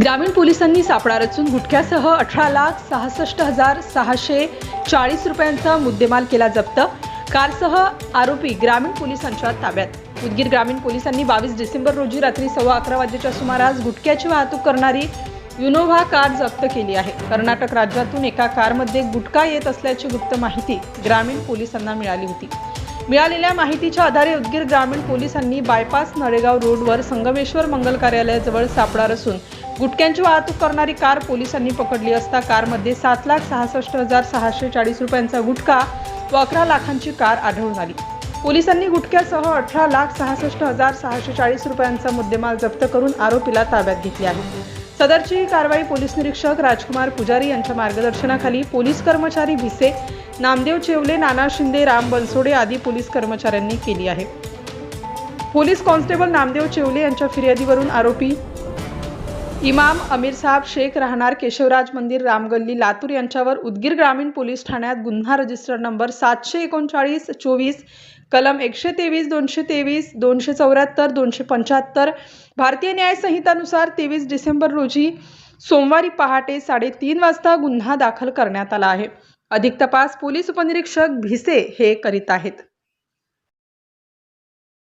ग्रामीण पोलिसांनी सापळा रचून गुटख्यासह अठरा लाख सहासष्ट हजार सहाशे चाळीस रुपयांचा मुद्देमाल केला जप्त. कारसह आरोपी ग्रामीण पोलिसांच्या ताब्यात. उदगीर ग्रामीण पोलिसांनी बावीस डिसेंबर रोजी रात्री सव्वा अकरा वाजेच्या सुमारास गुटख्याची वाहतूक करणारी युनोव्हा कार जप्त केली आहे. कर्नाटक राज्यातून एका कारमध्ये गुटखा येत असल्याची गुप्त माहिती ग्रामीण पोलिसांना मिळाली होती. मिळालेल्या माहितीच्या आधारे उदगीर ग्रामीण पोलिसांनी बायपास नळेगाव रोडवर संगमेश्वर मंगल कार्यालयाजवळ सापळा रचून गुटख्यांची वाहतूक करणारी कार पोलिसांनी पकडली असता कारमध्ये सात लाख सहासष्ट हजार सहाशे चाळीस रुपयांचा गुटखा व अकरा लाखांची कार आढळून आली. पोलिसांनी गुटख्यासह अठरा लाख सहासष्ट हजार सहाशे चाळीस रुपयांचा मुद्देमाल जप्त करून आरोपीला ताब्यात घेतले आहे. सदरची ही कारवाई पोलीस निरीक्षक राजकुमार पुजारी यांच्या मार्गदर्शनाखाली पोलीस कर्मचारी भिसे नामदेव चेवले नाना शिंदे राम बनसोडे आदी पोलीस कर्मचाऱ्यांनी केली आहे. पोलीस कॉन्स्टेबल नामदेव चेवले यांच्या फिर्यादीवरून आरोपी इमाम अमीर साहब शेख राहणार केशवराज मंदिर रामगल्ली लातूर यांच्यावर उदगीर ग्रामीण पोलीस ठाण्यात गुन्हा रजिस्टर नंबर सातशे एकोणचाळीस चोवीस कलम एकशे तेवीस दोनशे तेवीस दोनशे चौऱ्याहत्तर दोनशे पंच्याहत्तर भारतीय न्याय संहितानुसार तेवीस डिसेंबर रोजी सोमवारी पहाटे साडेतीन वाजता गुन्हा दाखल करण्यात आला आहे. अधिक तपास पोलीस उपनिरीक्षक भिसे हे करीत आहेत.